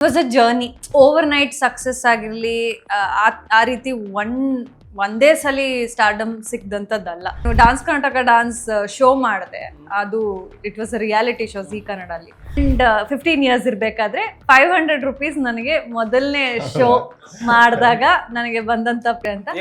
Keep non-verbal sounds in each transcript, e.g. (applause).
Was a journey overnight success ಆಗಿರಲಿ ಆ ರೀತಿ ಒನ್ ಒಂದೇ ಸಲ ಸ್ಟಾರ್ಡಮ್ ಸಿಕ್ದಂಥದ್ದಲ್ಲ ಡಾನ್ಸ್ ಕರ್ನಾಟಕ ಡಾನ್ಸ್ ಶೋ ಮಾಡಿದೆ. ಅದು it was a reality show Zee Kannada ಅಲ್ಲಿ ಅಂಡ್ ಫಿಫ್ಟೀನ್ ಇಯರ್ಸ್ ಇರಬೇಕಾದ್ರೆ ಫೈವ್ ಹಂಡ್ರೆಡ್ ರುಪೀಸ್ ನನಗೆ ಮೊದಲನೇ ಶೋ (laughs) ಮಾಡಿದಾಗ ನನಗೆ ಬಂದಂತ ಅಂತ. (laughs)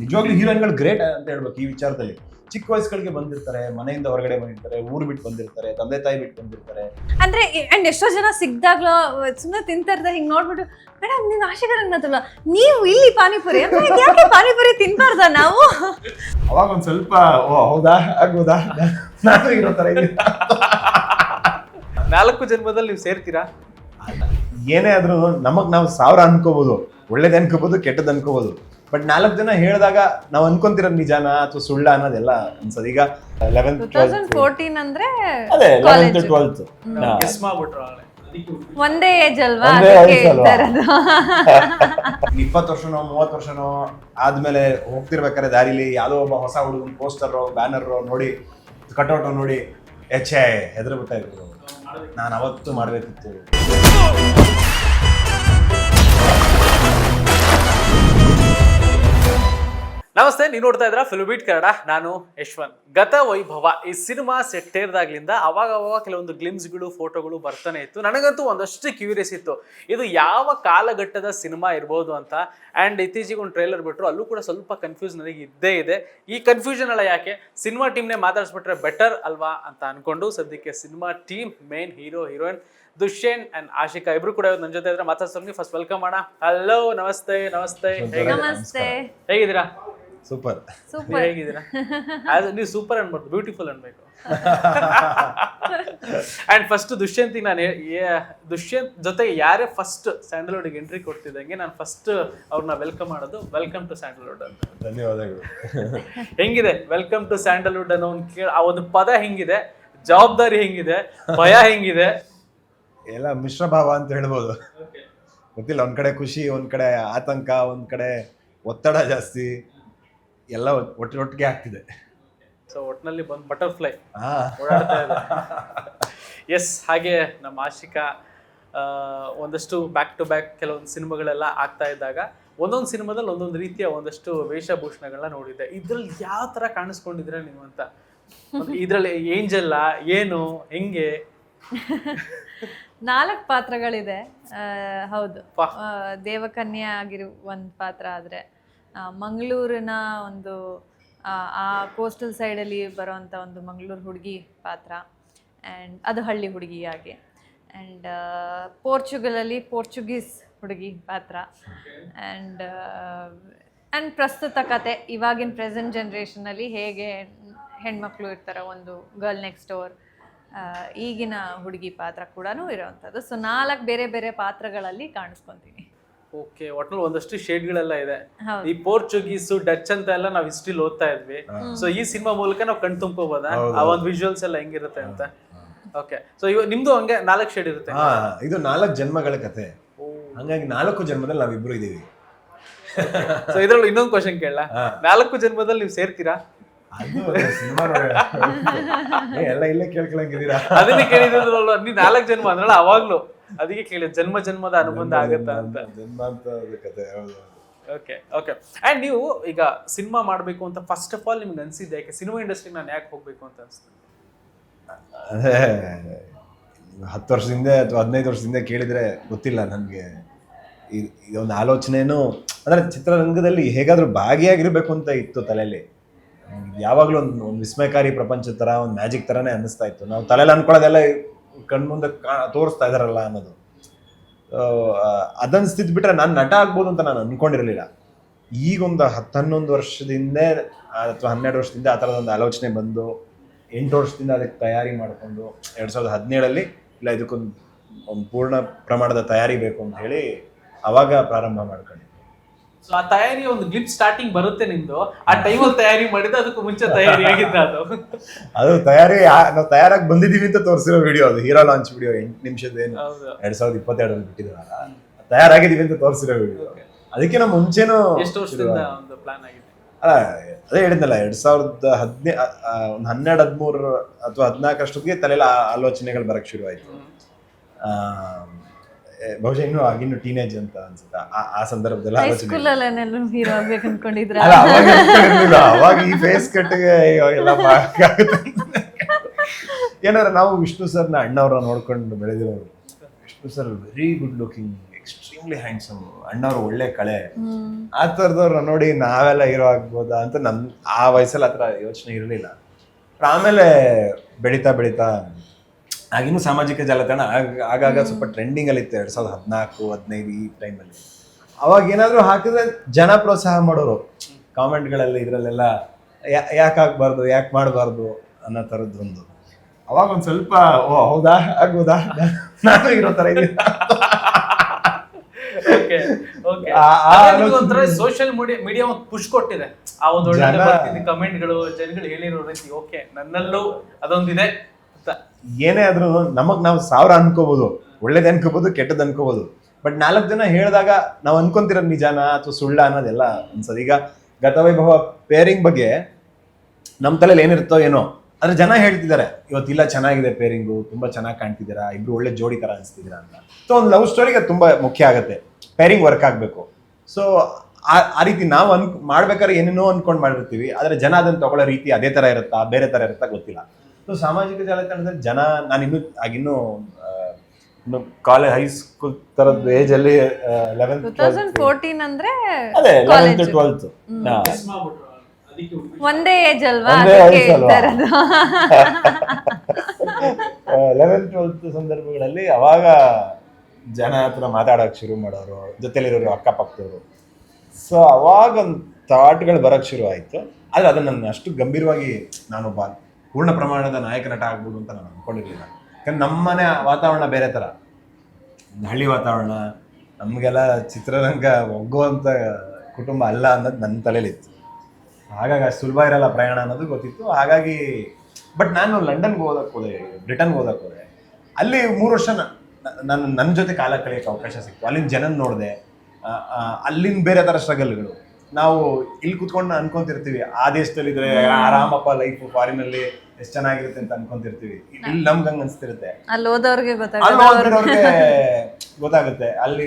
ನಿಜವಾಗ್ಲೂ ಹೀರೋಯಿನ್ಗಳು ಗ್ರೇಟ್ ಅಂತ ಹೇಳ್ಬೇಕು ಈ ವಿಚಾರದಲ್ಲಿ. ಚಿಕ್ಕ ವಯಸ್ಸುಗಳಿಗೆ ಬಂದಿರ್ತಾರೆ ಮನೆಯಿಂದ ಹೊರಗಡೆ ಬಂದಿರ್ತಾರೆ ಊರು ಬಿಟ್ಟು ಬಂದಿರ್ತಾರೆ ತಂದೆ ತಾಯಿ ಬಿಟ್ಟು ಬಂದಿರ್ತಾರೆ. ಅಂದ್ರೆ ಅಂಡ್ ಎಷ್ಟೋ ಜನ ಸಿಕ್ದಾಗ್ಲೂ ಸುಮ್ಮನೆ ತಿಂತಾ ಇರ್ತಾರೆ ಹಿಂಗ್ ನೋಡ್ಬಿಟ್ಟು ಮೇಡಮ್ ನೀನ್ ಆಶೆಗಾರ ನೀವು ಇಲ್ಲಿ ಪಾನಿಪುರಿ. ಅಂದ್ರೆ ಯಾಕೆ ಪಾನಿಪುರಿ ತಿನ್ಬಾರ್ದ ನಾವು? ಅವಾಗ ಒಂದ್ ಸ್ವಲ್ಪ ಓ ಹೌದಾ ಆಗ್ಬೋದಾ ನಾನು ಇರೋ ತರ ಇದೆ. ನಾಲ್ಕು ಜನ್ಮದಲ್ಲಿ ನೀವು ಸೇರ್ತೀರಾ? ಏನೇ ಆದ್ರೂ ನಮಗ್ ನಾವು ಸಾವಿರ ಅನ್ಕೋಬಹುದು ಒಳ್ಳೇದ್ ಅನ್ಕೋಬಹುದು ಕೆಟ್ಟದ್ ಅನ್ಕೋಬಹುದು ಬಟ್ ನಾಲ್ಕು ಜನ ಹೇಳಿದಾಗ ನಾವು ಅನ್ಕೊಂತಿರೋ ನಿಜಾನ ಅಥವಾ ಸುಳ್ಳ ಅನ್ನೋದೆಲ್ಲ ಅನ್ಸೋದು. ಈಗ ಲೆವೆಂತ್ ಫೋರ್ಟೀನ್ ಅಂದ್ರೆ ಅದೇ ಲೆವೆಂತ್. ಟ್ವೆಲ್ತ್ ಗೆಸ್ ಮಾಡ್ಬಿಟ್ರು ಆಗಲೇ ಒಂದೇ ಏಜ್ ಅಲ್ವಾ? (laughs) ಇಪ್ಪತ್ತು ವರ್ಷನೋ ಮೂವತ್ತು ವರ್ಷನೋ ಆದ್ಮೇಲೆ ಹೋಗ್ತಿರ್ಬೇಕಾದ್ರೆ ದಾರಿಲಿ ಯಾವುದೋ ಒಬ್ಬ ಹೊಸ ಹುಡುಗನ ಪೋಸ್ಟರ್ ಬ್ಯಾನರ್ ನೋಡಿ ಕಟೌಟ್ ನೋಡಿ ಎಚ್ಚೆ ಹೆದರ್ಬಿಟ್ಟ ಇದ್ರು ನಾನು ಅವತ್ತು ಮಾಡ್ಬೇಕಿತ್ತು. ನಮಸ್ತೆ ನೀವು ನೋಡ್ತಾ ಇದ್ರ ಫಿಲ್ಬೀಟ್ ಕನ್ನಡ. ನಾನು ಯಶ್ವಂತ್. ಗತ ವೈಭವ ಈ ಸಿನಿಮಾ ಸೆಟ್ಟೇರ್ದಾಗ್ಲಿಂದ ಅವಾಗ ಅವಾಗ ಕೆಲವೊಂದು ಗ್ಲಿಮ್ಸ್ಗಳು ಫೋಟೋಗಳು ಬರ್ತಾನೆ ಇತ್ತು. ನನಗಂತೂ ಒಂದಷ್ಟು ಕ್ಯೂರಿಯಸ್ ಇತ್ತು. ಇದು ಯಾವ ಕಾಲಘಟ್ಟದ ಸಿನಿಮಾ ಇರ್ಬೋದು ಅಂತ. ಆ್ಯಂಡ್ ಇತ್ತೀಚೆಗೆ ಒಂದು ಟ್ರೈಲರ್ ಬಿಟ್ಟರು ಅಲ್ಲೂ ಕೂಡ ಸ್ವಲ್ಪ ಕನ್ಫ್ಯೂಸ್ ನನಗೆ ಇದ್ದೇ ಇದೆ. ಈ ಕನ್ಫ್ಯೂಷನ್ ಅಲ್ಲ ಯಾಕೆ? ಸಿನಿಮಾ ಟೀಮ್ನೇ ಮಾತಾಡಿಸ್ಬಿಟ್ರೆ ಬೆಟರ್ ಅಲ್ವಾ ಅಂತ ಅನ್ಕೊಂಡು ಸದ್ಯಕ್ಕೆ cinema team main hero heroine Dushyanth and Ashika ಇಬ್ರು ಕೂಡ ನನ್ನ ಜೊತೆ ಇದ್ರೆ ಮಾತಾಡ್ಸೋಂಗೆ ಫಸ್ಟ್ ವೆಲ್ಕಮ್ ಮಾಡೋಣ ಹಲೋ ನಮಸ್ತೆ ನಮಸ್ತೆ. ಹೇಗಿದ್ದೀರಾ? ಸೂಪರ್ ನೀವ್ ಸೂಪರ್ ಹೇಗಿದ್ದೀರಾ? (laughs) ಆಸ್ ನೀವು ಸೂಪರ್ ಅನ್ಬಾರ್ದು ಬ್ಯೂಟಿಫುಲ್ ಅನ್ಬೇಕು. ಅಂಡ್ ಫಸ್ಟ್ ದುಷ್ಯಂತಿಗೆ ನಾನು ದುಷ್ಯಂತ್ ಜೊತೆಗೆ ಯಾರೇ ಫಸ್ಟ್ ಸ್ಯಾಂಡಲ್ವುಡ್ಗೆ ಎಂಟ್ರಿ ಕೊಡ್ತಿದ್ದಂಗೆ ನಾನು ಫಸ್ಟ್ ಅವ್ರನ್ನ ವೆಲ್ಕಮ್ ಮಾಡೋದು ವೆಲ್ಕಮ್ ಟು ಸ್ಯಾಂಡಲ್ವುಡ್ ಅಂತ. ಧನ್ಯವಾದಗಳು. ಹೆಂಗಿದೆ? ವೆಲ್ಕಮ್ ಟು ಸ್ಯಾಂಡಲ್ವುಡ್ ಅನ್ನೋ ಒಂದು ಕೇಳ ಆ ಒಂದು ಪದ ಹೆಂಗಿದೆ? ಜವಾಬ್ದಾರಿ ಹೆಂಗಿದೆ? ಭಯ ಹೆಂಗಿದೆ? ಎಲ್ಲ ಮಿಶ್ರ ಭಾವ ಅಂತ ಹೇಳ್ಬೋದು. ಗೊತ್ತಿಲ್ಲ ಒಂದ್ ಕಡೆ ಖುಷಿ ಒಂದ್ ಕಡೆ ಆತಂಕ ಒಂದ್ ಕಡೆ ಒತ್ತಡ ಜಾಸ್ತಿ. ಎಲ್ಲ ಒಟ್ಟು ಒಟ್ಟಿಗೆ ಆಗ್ತಿದೆ. ಸೊ ಒಟ್ಟಿನಲ್ಲಿ ಬಂದು ಬಟರ್ಫ್ಲೈ ಹಾ ಓಡಾಡ್ತಾ ಇದೆ. ಎಸ್ ಹಾಗೆ ನಮ್ಮ ಆಶಿಕಾ ಒಂದಷ್ಟು ಬ್ಯಾಕ್ ಟು ಬ್ಯಾಕ್ ಕೆಲವೊಂದು ಸಿನಿಮಾಗಳೆಲ್ಲ ಆಗ್ತಾ ಇದ್ದಾಗ ಒಂದೊಂದು ಸಿನಿಮಾದಲ್ಲಿ ಒಂದೊಂದು ರೀತಿಯ ಒಂದಷ್ಟು ವೇಷಭೂಷಣಗಳನ್ನ ನೋಡಿದ್ದೆ. ಇದ್ರಲ್ಲಿ ಯಾವ ಥರ ಕಾಣಿಸ್ಕೊಂಡಿದ್ರೆ ನೀವು ಅಂತ? ಇದರಲ್ಲಿ ಏಂಜಲ್ಲ ಏನು ಹೆಂಗೆ? (laughs) ನಾಲ್ಕು ಪಾತ್ರಗಳಿದೆ. ಹೌದು. ದೇವಕನ್ಯಾ ಆಗಿರುವ ಒಂದು ಪಾತ್ರ ಆದರೆ. ಮಂಗಳೂರಿನ ಒಂದು ಆ, ಕೋಸ್ಟಲ್ ಸೈಡಲ್ಲಿ ಬರೋವಂಥ ಒಂದು ಮಂಗಳೂರು ಹುಡುಗಿ ಪಾತ್ರ. ಆ್ಯಂಡ್ ಅದು ಹಳ್ಳಿ ಹುಡುಗಿಯಾಗಿ ಆ್ಯಂಡ್ ಪೋರ್ಚುಗಲಲ್ಲಿ ಪೋರ್ಚುಗೀಸ್ ಹುಡುಗಿ ಪಾತ್ರ. ಆ್ಯಂಡ್ ಆ್ಯಂಡ್ ಪ್ರಸ್ತುತ ಕತೆ ಇವಾಗಿನ ಪ್ರೆಸೆಂಟ್ ಜನ್ರೇಷನಲ್ಲಿ ಹೇಗೆ ಹೆಣ್ಮಕ್ಳು ಇರ್ತಾರೆ ಒಂದು ಗರ್ಲ್ ನೆಕ್ಸ್ಟ್ ಡೋರ್ ಈಗಿನ ಹುಡುಗಿ ಪಾತ್ರ ಕೂಡ ಇರೋವಂಥದ್ದು ಸೊ ನಾಲ್ಕು ಬೇರೆ ಬೇರೆ ಪಾತ್ರಗಳಲ್ಲಿ ಕಾಣಿಸ್ಕೊಂತೀನಿ. ಓಕೆ ಒಟ್ನಲ್ಲಿ ಒಂದಷ್ಟು ಶೇಡ್ಗಳೆಲ್ಲ ಇದೆ. ಈ ಪೋರ್ಚುಗೀಸು ಡಚ್ ಅಂತ ಎಲ್ಲ ನಾವು ಹಿಸ್ಟ್ರಿಲಿ ಓದ್ತಾ ಇದ್ವಿ. ಸೊ ಈ ಸಿನಿಮಾ ಮೂಲಕ ನಾವು ಕಣ್ ತುಂಬ್ಕೋಬೋದಾ? ಆ ಒಂದು ವಿಜುವಲ್ಸ್ ಎಲ್ಲ ಹೆಂಗಿರುತ್ತೆ ಅಂತ. ಓಕೆ ಸೊ ಇವಾಗ ನಿಮ್ದು ಹಂಗೆ ನಾಲ್ಕು ಶೇಡ್ ಇರುತ್ತೆ. ಹಾ ಇದು ನಾಲ್ಕು ಜನ್ಮಗಳ ಕತೆ. ಹಂಗಾಗಿ ನಾಲ್ಕು ಜನ್ಮದಲ್ಲಿ ನಾವಿಬ್ರು ಇದೀವಿ. ಸೊ ಇದ್ರಲ್ಲಿ ಇನ್ನೊಂದು ಕ್ವಶನ್ ಕೇಳಲ್ಲ ನಾಲ್ಕು ಜನ್ಮದಲ್ಲಿ ನೀವು ಸೇರ್ತೀರಾ? ಅದು ಸಿನಿಮಾ ಎಲ್ಲ ಇಲ್ಲೇ ಕೇಳ್ಕೊಳಂಗಿದ್ದೀರಾ? ಅದನ್ನೇ ಕೇಳಿದ್ರಲ್ವ ನೀ ನಾಲ್ಕು ಜನ್ಮ ಅಂದ್ರಲ್ಲ ಅವಾಗ್ಲು. ಅದಕ್ಕೆ ಕೇಳಿ ಜನ್ಮ ಜನ್ಮದ ಅನುಬಂಧ ಆಗತ್ತಾ ಅಂತ. ಜನ್ಮ ಅಂತ ಅದು ಕತೆ ಹೌದು ಓಕೆ ಓಕೆ ಆ್ಯಂಡ್ ನೀವು ಈಗ ಸಿನಿಮಾ ಮಾಡಬೇಕು ಅಂತ ಫಸ್ಟ್ ಆಫ್ ಆಲ್ ನಿಮ್ಗೆ ಅನ್ಸಿದ್ದೆ ಯಾಕೆ? ಸಿನಿಮಾ ಇಂಡಸ್ಟ್ರಿ ನಾನು ಯಾಕೆ ಹೋಗಬೇಕು ಅಂತ ಅನ್ಸುತ್ತೆ ಅದೇ ಹತ್ತು ವರ್ಷದಿಂದ ಅಥವಾ ಹದಿನೈದು ವರ್ಷದಿಂದ ಕೇಳಿದ್ರೆ ಗೊತ್ತಿಲ್ಲ ನನಗೆ. ಇದೊಂದು ಆಲೋಚನೆನೂ ಅಂದ್ರೆ ಚಿತ್ರರಂಗದಲ್ಲಿ ಹೇಗಾದರೂ ಭಾಗಿಯಾಗಿರಬೇಕು ಅಂತ ಇತ್ತು ತಲೆಯಲ್ಲಿ. ಯಾವಾಗಲೂ ಒಂದು ಒಂದು ವಿಸ್ಮಯಕಾರಿ ಪ್ರಪಂಚದ ಥರ ಒಂದು ಮ್ಯಾಜಿಕ್ ಥರನೇ ಅನ್ನಿಸ್ತಾ ಇತ್ತು. ನಾವು ತಲೆಯಲ್ಲಿ ಅನ್ಕೊಳ್ಳೋದೆಲ್ಲ ಕಣ್ಮುಂದೆ ತೋರಿಸ್ತಾ ಇದಾರಲ್ಲ ಅನ್ನೋದು. ಅದನ್ಸ್ತಿದ್ ಬಿಟ್ರೆ ನಾನು ನಟ ಆಗ್ಬೋದು ಅಂತ ನಾನು ಅನ್ಕೊಂಡಿರಲಿಲ್ಲ. ಈಗೊಂದು ಹತ್ತು ಹನ್ನೊಂದು ವರ್ಷದಿಂದ ಅಥವಾ ಹನ್ನೆರಡು ವರ್ಷದಿಂದ ಆ ಥರದ ಒಂದು ಆಲೋಚನೆ ಬಂದು, ಎಂಟು ವರ್ಷದಿಂದ ಅದಕ್ಕೆ ತಯಾರಿ ಮಾಡಿಕೊಂಡು, ಎರಡು ಸಾವಿರದ ಹದಿನೇಳಲ್ಲಿ ಇಲ್ಲ ಇದಕ್ಕೊಂದು ಒಂದು ಪೂರ್ಣ ಪ್ರಮಾಣದ ತಯಾರಿ ಬೇಕು ಅಂತ ಹೇಳಿ ಅವಾಗ ಪ್ರಾರಂಭ ಮಾಡ್ಕೊಂಡೆ. ಸೊ ಆ ತಯಾರಿ ಒಂದು ಗ್ಲಿಪ್ ಸ್ಟಾರ್ಟಿಂಗ್ ಬರುತ್ತೆ ನಿಂದು ಆ ಟೈಮಲ್ಲಿ ತಯಾರಿ ಮಾಡಿದ್ದು ಅದಕ್ಕೂ ಮುಂಚೆ ತಯಾರಿ ಆಗಿದ್ದ ಅದು. ಅದು ತಯಾರಿ ನಾವು ತಯಾರಾಗಿ ಬಂದಿದ್ದೀವಿ ಅಂತ ತೋರಿಸಿರೋ ವಿಡಿಯೋ ಅದು. ಹೀರೋ ಲಾಂಚ್ ವಿಡಿಯೋ ಎಂಟು ನಿಮಿಷದ ಏನು? ಎರಡ್ ಸಾವಿರದ ಇಪ್ಪತ್ತೆರಡರಲ್ಲಿ ಬಿಟ್ಟಿದ್ದಾರಲ್ಲ ತಯಾರಾಗಿದ್ದೀವಿ ಅಂತ ತೋರಿಸಿರೋ ವಿಡಿಯೋ ಅದಕ್ಕಿಂತ ಮುಂಚೆನೂ ಎಷ್ಟು ವರ್ಷದಿಂದ ಒಂದು ಪ್ಲಾನ್ ಆಗಿದೆ? ಅಲ್ಲ ಅದೇ ಹೇಳಿದ್ನಲ್ಲ ಎರಡ್ ಸಾವಿರದ ಹದಿನೇ ಒಂದು ಹನ್ನೆರಡು ಹದಿಮೂರು ಅಥವಾ ಹದಿನಾಲ್ಕರಷ್ಟೊತ್ತಿಗೆ ತಲೆಯಲ್ಲಿ ಆಲೋಚನೆಗಳು ಬರಕ್ಕೆ ಶುರುವಾಯಿತು. ಬಹುಶಃ ಇನ್ನು ಆಗಿನ್ನು ಟೀನೇಜ್ ಅಂತ ಅನ್ಸುತ್ತೆ. ಆ- ಆ ಸಂದರ್ಭದಲ್ಲಿ ಆಲೋಚನೆ ಹೈಸ್ಕೂಲಲ್ಲೇನೆಲ್ಲ ಹೀರೋ ಆಗ್ಬೇಕು ಅನ್ಕೊಂಡಿದ್ರ? ಅಲ್ಲ ಅವಾಗ ಈ ಫೇಸ್ ಕಟ್ಗೆ ಎಲ್ಲ ಏನಾರ ನಾವು ವಿಷ್ಣು ಸರ್ನ ಅಣ್ಣವ್ರ ನೋಡ್ಕೊಂಡು ಬೆಳೆದಿರೋರು. Vishnu sir very good looking extremely handsome ಅಣ್ಣವ್ರು ಒಳ್ಳೆ ಕಳೆ. ಆ ಥರದವ್ರನ್ನ ನೋಡಿ ನಾವೆಲ್ಲ ಹೀರೋ ಆಗ್ಬೋದಾ ಅಂತ ನಮ್ ಆ ವಯಸ್ಸಲ್ಲಿ ಆ ಥರ ಯೋಚನೆ ಇರಲಿಲ್ಲ. ಆಮೇಲೆ ಬೆಳೀತಾ ಬೆಳೀತಾ ಆಗಿನ್ನೂ ಸಾಮಾಜಿಕ ಜಾಲತಾಣ ಆಗ- ಆಗಾಗ ಸ್ವಲ್ಪ ಟ್ರೆಂಡಿಂಗ್ ಅಲ್ಲಿ ಇತ್ತು ಎರಡ್ ಸಾವಿರದ ಹದಿನಾಲ್ಕು ಹದಿನೈದು ಈ ಟೈಮಲ್ಲಿ ಅವಾಗ ಏನಾದ್ರು ಹಾಕಿದ್ರೆ ಜನ ಪ್ರೋತ್ಸಾಹ ಮಾಡೋರು. ಕಾಮೆಂಟ್ಗಳಲ್ಲಿ ಇದ್ರಲ್ಲೆಲ್ಲ ಯಾಕೆ ಆಗ್ಬಾರ್ದು ಯಾಕೆ ಮಾಡಬಾರ್ದು ಅನ್ನೋ ಥರದ್ದೊಂದು ಅವಾಗ ಒಂದ್ ಸ್ವಲ್ಪ ಓ ಹೌದಾ? ಆಗ್ಬೋದಾ ನಾನು ಇರೋ ಥರ ಇದೆ. ಸೋಷಿಯಲ್ ಮೀಡಿಯಾ ಮೀಡಿಯಾ ಒಂದು ಪುಷ್ ಕೊಟ್ಟಿದೆ. ಆ ಒಂದು ಒಳ್ಳೆ ಕಮೆಂಟ್ಗಳು ಜನಗಳು ಹೇಳಿರೋ ರೀತಿ ಓಕೆ ನನ್ನಲ್ಲೂ ಅದೊಂದಿದೆ. ಏನೇ ಆದ್ರೂ ನಮಗ್ ನಾವು ಸಾವಿರ ಅನ್ಕೋಬಹುದು ಒಳ್ಳೇದು ಅನ್ಕೋಬಹುದು ಕೆಟ್ಟದ್ದು ಅನ್ಕೋಬಹುದು ಬಟ್ ನಾಲ್ಕು ಜನ ಹೇಳಿದಾಗ ನಾವು ಅನ್ಕೊಂತಿರೋದು ನಿಜಾನ ಅಥವಾ ಸುಳ್ಳ ಅನ್ನೋದೆಲ್ಲ ಅನ್ಸೋದು. ಈಗ ಗತವೈಭವ ಪೇರಿಂಗ್ ಬಗ್ಗೆ ನಮ್ಮ ತಲೆಯಲ್ಲಿ ಏನಿರುತ್ತೋ ಏನೋ, ಆದ್ರೆ ಜನ ಹೇಳ್ತಿದ್ದಾರೆ ಇವತ್ತಿಲ್ಲ ಚೆನ್ನಾಗಿದೆ ಪೇರಿಂಗು ತುಂಬಾ ಚೆನ್ನಾಗಿ ಕಾಣ್ತಿದ್ದೀರಾ, ಇಬ್ರು ಒಳ್ಳೆ ಜೋಡಿ ತರ ಅನ್ಸ್ತಿದ್ದೀರಾ ಅಂತ. ಸೊ ಒಂದು ಲವ್ ಸ್ಟೋರಿಗೆ ತುಂಬಾ ಮುಖ್ಯ ಆಗುತ್ತೆ. ಪೇರಿಂಗ್ ವರ್ಕ್ ಆಗಬೇಕು. ಸೊ ಆ ರೀತಿ ನಾವು ಅನ್, ಮಾಡ್ಬೇಕಾದ್ರೆ ಏನೇನೋ ಅನ್ಕೊಂಡು ಮಾಡಿರ್ತೀವಿ, ಆದ್ರೆ ಜನ ಅದನ್ನ ತಗೊಳ್ಳೋ ರೀತಿ ಅದೇ ತರ ಇರುತ್ತಾ, ಬೇರೆ ತರ ಇರುತ್ತಾ ಗೊತ್ತಿಲ್ಲ. ಸೊ ಸಾಮಾಜಿಕ ಜಾಲತಾಣದಲ್ಲಿ ಜನ ನಾನು ಇನ್ನು ಆಗಿನ್ನೂ ಆ, ಇನ್ನು ಕಾಲೇಜ್ ಹೈಸ್ಕೂಲ್ ತರದ್ ಏಜ್ ಅಲ್ಲಿ ತೌಸಂಡ್ ಫೋರ್ಟೀನ್ ಅಂದ್ರೆ ಅದೇ ಲೆವೆಂತ್ ಟ್ವೆಲ್ತ್ ಒಂದೇ ಏಜ್ ಅಲ್ವಾ. ಲೆವೆಂತ್ ಟ್ವೆಲ್ತ್ (laughs) ಸಂದರ್ಭಗಳಲ್ಲಿ ಅವಾಗ ಜನ ಹತ್ರ ಮಾತಾಡಕ್ ಶುರು ಮಾಡೋರು ಜೊತೆಲಿರೋರು ಅಕ್ಕಪಕ್ಕದವರು. ಸೊ ಅವಾಗ ಒಂದು ಥಾಟ್ಗಳು ಬರಕ್ ಶುರು ಆಯ್ತು. ಆದ್ರೆ ಅದನ್ನ ನಾನು ಅಷ್ಟು ಗಂಭೀರವಾಗಿ ನಾನೊಬ್ಬ ಪೂರ್ಣ ಪ್ರಮಾಣದ ನಾಯಕ ನಟ ಆಗ್ಬೋದು ಅಂತ ನಾನು ಅಂದ್ಕೊಂಡಿರಲಿಲ್ಲ ಯಾಕಂದ್ರೆ ನಮ್ಮನೆ ವಾತಾವರಣ ಬೇರೆ ತರ. ಹಳ್ಳಿ ವಾತಾವರಣ, ನಮಗೆಲ್ಲ ಚಿತ್ರರಂಗ ಒಗ್ಗುವಂಥ ಕುಟುಂಬ ಅಲ್ಲ ಅನ್ನೋದು ನನ್ನ ತಲೆಯಲ್ಲಿತ್ತು ಹಾಗಾಗಿ ಅಷ್ಟು ಸುಲಭ ಇರಲ್ಲ ಪ್ರಯಾಣ ಅನ್ನೋದು ಗೊತ್ತಿತ್ತು. ಹಾಗಾಗಿ ಬಟ್ ನಾನು ಲಂಡನ್ಗೆ ಓದಕ್ಕೆ ಹೋದೆ, ಬ್ರಿಟನ್ಗೆ ಓದಕ್ಕೆ ಹೋದೆ. ಅಲ್ಲಿ ಮೂರು ವರ್ಷ ನಾನು ನನ್ನ ಜೊತೆ ಕಾಲ ಕಳೆಯೋಕ್ಕೆ ಅವಕಾಶ ಸಿಕ್ತು. ಅಲ್ಲಿನ ಜನನ ನೋಡಿದೆ. ಅಲ್ಲಿನ ಬೇರೆ ಥರ ಸ್ಟ್ರಗಲ್ಗಳು ನಾವು ಇಲ್ಲಿ ಕುತ್ಕೊಂಡು ಅನ್ಕೊಂತಿರ್ತೀವಿ. ಆ ದೇಶದಲ್ಲಿ ಇದ್ರೆ ಆರಾಮಪ್ಪ ಲೈಫ್ ಫಾರಿನ್ ಅಲ್ಲಿ ಎಷ್ಟು ಚೆನ್ನಾಗಿರುತ್ತೆ ಅಂತ ಅನ್ಕೊಂತಿರ್ತೀವಿ. ಇಲ್ಲಿ ನಮ್ಗೆ ಹಂಗ ಅನ್ಸ್ತಿರುತ್ತೆ. ಅಲ್ಲಿ ಹೋದವ್ರಿಗೆ ಗೊತ್ತಾಗುತ್ತೆ. ಅಲ್ಲಿ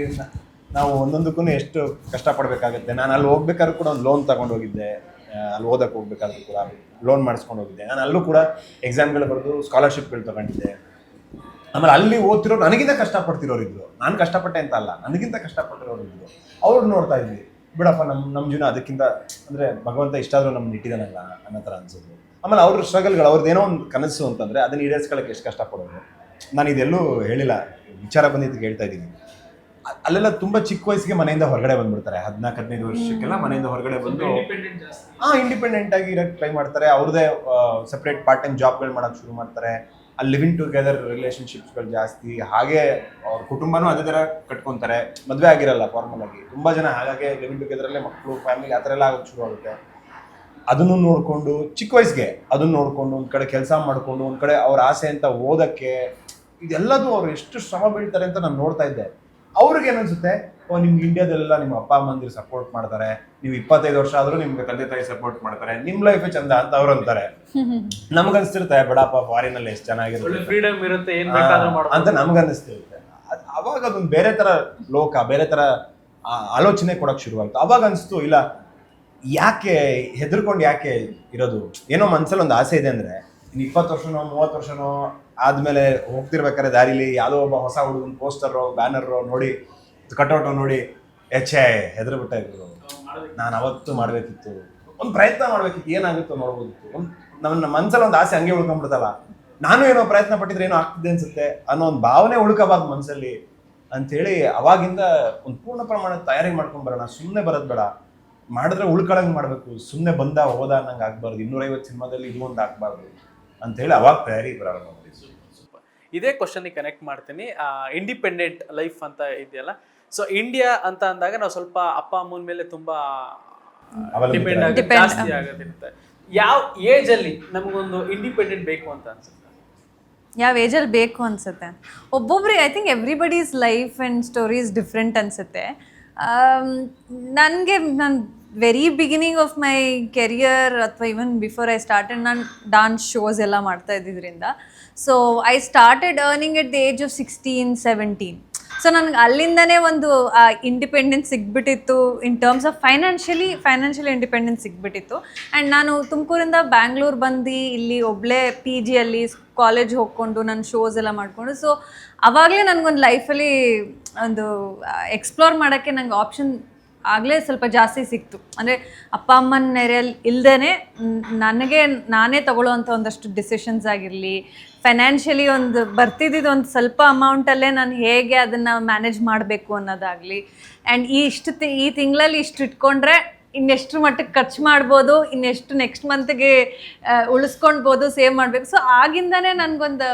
ನಾವು ಒಂದೊಂದಕ್ಕೂ ಎಷ್ಟು ಕಷ್ಟ ಪಡ್ಬೇಕಾಗುತ್ತೆ ನಾನು ಅಲ್ಲಿ ಹೋಗ್ಬೇಕಾದ್ರೂ ಕೂಡ ಒಂದು ಲೋನ್ ತಗೊಂಡು ಹೋಗಿದ್ದೆ. ಅಲ್ಲಿ ಓದಕ್ಕೆ ಹೋಗ್ಬೇಕಾದ್ರೂ ಕೂಡ ಲೋನ್ ಮಾಡಿಸ್ಕೊಂಡು ಹೋಗಿದ್ದೆ. ನಾನು ಅಲ್ಲೂ ಕೂಡ ಎಕ್ಸಾಮ್ಗಳು ಬರೆದು ಸ್ಕಾಲರ್ಶಿಪ್ಗಳು ತಗೊಂಡಿದ್ದೆ. ಆಮೇಲೆ ಅಲ್ಲಿ ಓದ್ತಿರೋರು ನನಗಿಂತ ಕಷ್ಟಪಡ್ತಿರೋರು ಇದ್ರು ನಾನು ಕಷ್ಟಪಟ್ಟೆ ಅಂತ ಅಲ್ಲ ನನಗಿಂತ ಕಷ್ಟಪಟ್ಟಿರೋರು ಇದ್ರು ಅವ್ರು ನೋಡ್ತಾ ಇದ್ವಿ. ಬಿಡಪ್ಪ ನಮ್ಮ ನಮ್ಮ ಜೀವನ ಅದಕ್ಕಿಂತ ಅಂದರೆ ಭಗವಂತ ಇಷ್ಟಾದರೂ ನಮ್ಮನ್ನ ಇಟ್ಟಿದ್ದಾನಲ್ಲ ಅನ್ನೋ ಥರ ಅನ್ಸೋದು ಆಮೇಲೆ ಅವ್ರ ಸ್ಟ್ರಗಲ್ಗಳು ಅವ್ರದ್ದು ಏನೋ ಒಂದು ಕನಸು ಅಂತಂದರೆ ಅದನ್ನು ಈಡೇರಿಸ್ಕೊಳ್ಳೋಕೆ ಎಷ್ಟು ಕಷ್ಟಪಡೋದು. ನಾನು ಇದೆಲ್ಲೂ ಹೇಳಿಲ್ಲ ವಿಚಾರ ಬಂದಿದ್ದು ಹೇಳ್ತಾ ಇದ್ದೀನಿ. ಅಲ್ಲೆಲ್ಲ ತುಂಬ ಚಿಕ್ಕ ವಯಸ್ಸಿಗೆ ಮನೆಯಿಂದ ಹೊರಗಡೆ ಬಂದ್ಬಿಡ್ತಾರೆ. ಹದಿನಾಲ್ಕು ಹದಿನೈದು ವರ್ಷಕ್ಕೆಲ್ಲ ಮನೆಯಿಂದ ಹೊರಗಡೆ ಬಂದು ಹಾಂ ಇಂಡಿಪೆಂಡೆಂಟ್ ಆಗಿ ಇರಕ್ಕೆ ಟ್ರೈ ಮಾಡ್ತಾರೆ. ಅವ್ರದೇ ಸಪ್ರೇಟ್ ಪಾರ್ಟ್ ಟೈಮ್ ಜಾಬ್ಗಳು ಮಾಡೋಕ್ಕೆ ಶುರು ಮಾಡ್ತಾರೆ. ಅಲ್ಲಿ ಲಿವಿಂಗ್ ಟುಗೆದರ್ ರಿಲೇಶನ್ಶಿಪ್ಸ್ಗಳು ಜಾಸ್ತಿ. ಹಾಗೆ ಅವ್ರ ಕುಟುಂಬನೂ ಅದೇ ಥರ ಕಟ್ಕೊತಾರೆ. ಮದುವೆ ಆಗಿರಲ್ಲ ಫಾರ್ಮಲ್ ಆಗಿ. ತುಂಬಾ ಜನ ಹಾಗಾಗಿ ಲಿವಿಂಗ್ ಟುಗೆದರಲ್ಲೇ ಮಕ್ಕಳು ಫ್ಯಾಮಿಲಿ ಆ ಥರ ಎಲ್ಲ ಆಗೋಕೆ ಶುರು ಆಗುತ್ತೆ. ಅದನ್ನು ನೋಡಿಕೊಂಡು ಚಿಕ್ಕ ವಯಸ್ಸಿಗೆ ಅದನ್ನು ನೋಡಿಕೊಂಡು ಒಂದು ಕಡೆ ಕೆಲಸ ಮಾಡ್ಕೊಂಡು ಒಂದು ಕಡೆ ಅವ್ರ ಆಸೆ ಅಂತ ಓದಕ್ಕೆ, ಇದೆಲ್ಲದೂ ಅವ್ರು ಎಷ್ಟು ಶ್ರಮ ಬೀಳ್ತಾರೆ ಅಂತ ನಾನು ನೋಡ್ತಾ ಇದ್ದೆ. ಅವ್ರಿಗೆ ಏನನ್ಸುತ್ತೆ ಓ ನಿಮ್ಗೆ ಇಂಡಿಯಾದಲ್ಲೆಲ್ಲ ನಿಮ್ಮ ಅಪ್ಪ ಅಮ್ಮಂದಿರು ಸಪೋರ್ಟ್ ಮಾಡ್ತಾರೆ. ನೀವು ಇಪ್ಪತ್ತೈದು ವರ್ಷ ಆದ್ರೂ ನಿಮ್ಗೆ ತಂದೆ ತಾಯಿ ಸಪೋರ್ಟ್ ಮಾಡ್ತಾರೆ. ನಿಮ್ ಲೈಫ್ ಚಂದ ಅಂತ ಅವ್ರು ಅಂತಾರೆ. (laughs) ನಮ್ಗನ್ಸ್ತಿರುತ್ತೆ ಬಿಡಪ್ಪ ಫಾರಿನ್ ಅಲ್ಲಿ ಎಷ್ಟು ಚೆನ್ನಾಗಿರುತ್ತೆ. ಫ್ರೀಡಮ್ ಇರುತ್ತೆ ಏನ್ ಅಂತ ನಮ್ಗನ್ನಿಸ್ತಿರುತ್ತೆ ಅನಿಸ್ತಿರುತ್ತೆ ಅವಾಗ ಅದೊಂದು ಬೇರೆ ತರ ಲೋಕ ಬೇರೆ ತರ ಆ, ಆಲೋಚನೆ ಕೊಡಕ್ ಶುರುವಾಯ್ತು. ಅವಾಗ ಅನ್ಸ್ತು ಇಲ್ಲ ಯಾಕೆ ಹೆದರ್ಕೊಂಡು ಯಾಕೆ ಇರೋದು? ಏನೋ ಮನ್ಸಲ್ಲಿ ಒಂದು ಆಸೆ ಇದೆ ಅಂದ್ರೆ ಇನ್ನು ಇಪ್ಪತ್ತು ವರ್ಷನೋ ಮೂವತ್ತು ವರ್ಷನೋ ಆದ್ಮೇಲೆ ಹೋಗ್ತಿರ್ಬೇಕಾದ್ರೆ ದಾರಿಲಿ ಯಾವುದೋ ಒಬ್ಬ ಹೊಸ ಹುಡುಗನ ಪೋಸ್ಟರೋ ಬ್ಯಾನರೋ ನೋಡಿ ಕಟೌಟ್ ನೋಡಿ ಎಚ್ ಹೆದರ್ ಬಿಟ್ಟ ಇದ್ರು. ನಾನು ಅವತ್ತು ಮಾಡಬೇಕಿತ್ತು. ಒಂದು ಪ್ರಯತ್ನ ಮಾಡ್ಬೇಕಿತ್ತು. ಏನಾಗುತ್ತೋ ನೋಡ್ಬೋದಿತ್ತು ಒಂದು ನನ್ನ ಮನ್ಸಲ್ಲಿ ಒಂದು ಆಸೆ ಹಂಗೆ ಉಳ್ಕೊಂಡ್ಬಿಡ್ತಲ್ಲ. ನಾನು ಏನೋ ಪ್ರಯತ್ನ ಪಟ್ಟಿದ್ರೆ ಏನೋ ಆಗ್ತಿದೆ ಅನ್ಸುತ್ತೆ ಅನ್ನೋ ಒಂದು ಭಾವನೆ ಉಳ್ಕೋಬಾರ್ದು ಮನಸ್ಸಲ್ಲಿ ಅಂತೇಳಿ ಅವಾಗಿಂದ ಒಂದು ಪೂರ್ಣ ಪ್ರಮಾಣದ ತಯಾರಿ ಮಾಡ್ಕೊಂಡು ಬರೋಣ. ಸುಮ್ಮನೆ ಬರೋದು ಬೇಡ. ಮಾಡಿದ್ರೆ ಉಳ್ಕೊಳಂಗೆ ಮಾಡಬೇಕು. ಸುಮ್ಮನೆ ಬಂದ ಹೋದ ಅನ್ನಂಗೆ ಆಗ್ಬಾರ್ದು. ಇನ್ನೂರೈವತ್ತು ಸಿನಿಮಾದಲ್ಲಿ ಇದು ಒಂದು ಆಗ್ಬಾರ್ದು ಅಂತೇಳಿ ಅವಾಗ ತಯಾರಿ ಪ್ರಾರಂಭ Super. ಇದೇ ಕ್ವಶನ್ ಕನೆಕ್ಟ್ ಮಾಡ್ತೀನಿ. ಇಂಡಿಪೆಂಡೆಂಟ್ ಲೈಫ್ ಅಂತ ಇದೆಯಲ್ಲ ಸೊ ಇಂಡಿಯಾ ಅಂತ ಅಂದಾಗ ನಾವು ಸ್ವಲ್ಪ ಅಪ್ಪ ಅಮ್ಮನ ಮೇಲೆ ತುಂಬಾ ಡಿಪೆಂಡ್ ಆಗಿ. ಜಾಸ್ತಿ ಆಗೋದಿರುತ್ತೆ ಯಾವ ಏಜ್ ಅಲ್ಲಿ ನಮಗೊಂದು ಇಂಡಿಪೆಂಡೆಂಟ್ ಬೇಕು ಅಂತ ಅನ್ಸುತ್ತೆ? ಯಾವ ಏಜಲ್ಲಿ ಬೇಕು ಅನ್ಸುತ್ತೆ? ಒಬ್ಬೊಬ್ರಿಗೆ I think everybody's life and stories different ಅನ್ಸುತ್ತೆ. ನನಗೆ ನಾನು very beginning of my career ಅಥವಾ ಇವನ್ ಬಿಫೋರ್ ಐ ಸ್ಟಾರ್ಟೆಡ್ ನಾನು ಡಾನ್ಸ್ ಶೋಸ್ ಎಲ್ಲ ಮಾಡ್ತಾ ಇದ್ದಿದ್ದರಿಂದ so I started earning at the age of sixteen seventeen so ನನಗೆ ಅಲ್ಲಿಂದನೇ ಒಂದು independence ಸಿಗ್ಬಿಟ್ಟಿತ್ತು. In terms of financially financial independence ಸಿಗ್ಬಿಟ್ಟಿತ್ತು. And ನಾನು ತುಮಕೂರಿಂದ ಬ್ಯಾಂಗ್ಳೂರ್ ಬಂದು ಇಲ್ಲಿ ಒಬ್ಬಳೇ ಪಿ ಜಿಯಲ್ಲಿ ಕಾಲೇಜ್ ಹೋಗ್ಕೊಂಡು ನನ್ನ ಶೋಸ್ ಎಲ್ಲ ಮಾಡಿಕೊಂಡು ಸೊ ಅವಾಗಲೇ ನನಗೊಂದು ಲೈಫಲ್ಲಿ ಒಂದು ಎಕ್ಸ್ಪ್ಲೋರ್ ಮಾಡೋಕ್ಕೆ ನಂಗೆ ಆಪ್ಷನ್ ಆಗಲೇ ಸ್ವಲ್ಪ ಜಾಸ್ತಿ ಸಿಕ್ತು. ಅಂದರೆ ಅಪ್ಪ ಅಮ್ಮನ ನೆರೆಯಲ್ಲಿ ಇಲ್ಲದೇ ನನಗೆ ನಾನೇ ತಗೊಳ್ಳೋವಂಥ ಒಂದಷ್ಟು ಡಿಸಿಷನ್ಸ್ ಆಗಿರಲಿ ಫೈನಾನ್ಷಿಯಲಿ ಒಂದು ಬರ್ತಿದ್ದಿದ್ದು ಒಂದು ಸ್ವಲ್ಪ ಅಮೌಂಟಲ್ಲೇ ನಾನು ಹೇಗೆ ಅದನ್ನು ಮ್ಯಾನೇಜ್ ಮಾಡಬೇಕು ಅನ್ನೋದಾಗಲಿ. ಆ್ಯಂಡ್ ಈ ಇಷ್ಟು ಈ ತಿಂಗಳಲ್ಲಿ ಇಷ್ಟು ಇಟ್ಕೊಂಡ್ರೆ ಇನ್ನೆಷ್ಟು ಮಟ್ಟಕ್ಕೆ ಖರ್ಚು ಮಾಡ್ಬೋದು, ಇನ್ನೆಷ್ಟು ನೆಕ್ಸ್ಟ್ ಮಂತ್ಗೆ ಉಳಿಸ್ಕೊಳ್ಬೋದು ಸೇವ್ ಮಾಡಬೇಕು. ಸೊ ಆಗಿಂದನೇ ನನಗೊಂದು,